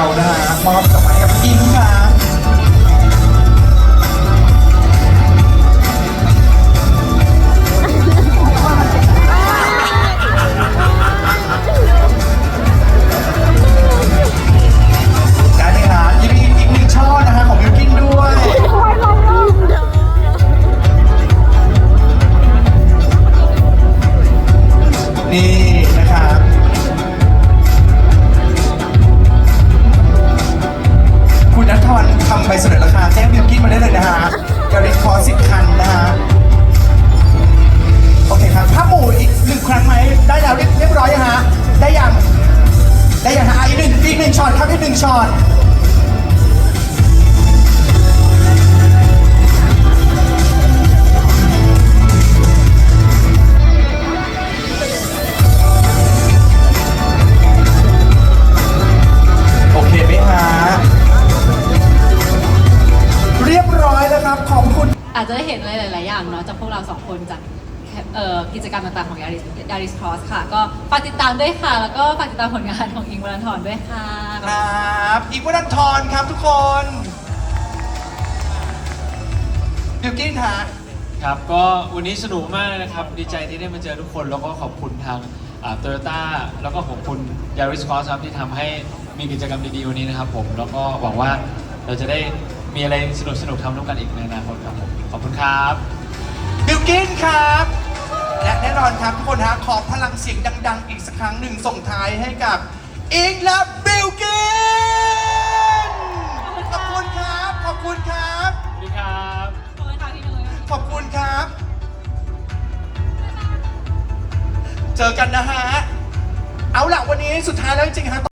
านะฮะมอบสมัยกับกินค่ะการแข่งขันที่มีอีกนึ่ช่อนะฮะของบิกินด้วย นี่ สิบคันนะฮะโอเคครับถ้าหมู่อีกหนึ่งครั้งไหมได้แล้วเรียบร้อยยัฮะได้ยังได้ยังฮะอีกหนึ่งอีกหนึ่งช็อตครับอีกหนึ่งช็อตโอเคไหมฮะเรียบร้อยแล้วครับขอบคุณ เห็นอะไรหลาย ๆ อย่างเนาะจากพวกเราสองคนจากเอ่อกิจกรรมต่างๆของ Yaris Yaris Cross ค่ะ ก็ฝากติดตามด้วยค่ะ แล้วก็ฝากติดตามผลงานของอิงวัลันทรด้วยค่ะ ครับ อีกวันันทรครับทุกคนบิวกินฮะ ครับก็วันนี้สนุกมากเลยนะครับ ดีใจที่ได้มาเจอทุกคน แล้วก็ขอบคุณทางโตโยต้าแล้วก็ขอบคุณยาริสคอสครับที่ทำให้มีกิจกรรมดีๆวันนี้นะครับผม แล้วก็หวังว่าเราจะได้ มีอะไรสนุกๆทำร่วมกันอีกในอนาคตครับผมขอบคุณครับ บิลกินครับ และแน่นอนครับทุกคนฮะขอพลังเสียงดัง ๆ อีกสักครั้งหนึ่งส่งท้ายให้กับอิงและบิลกินขอบคุณครับ ขอบคุณครับ สวัสดีครับ ขอบคุณครับ เจอกันนะฮะ เอาล่ะวันนี้สุดท้ายแล้วจริงๆฮะ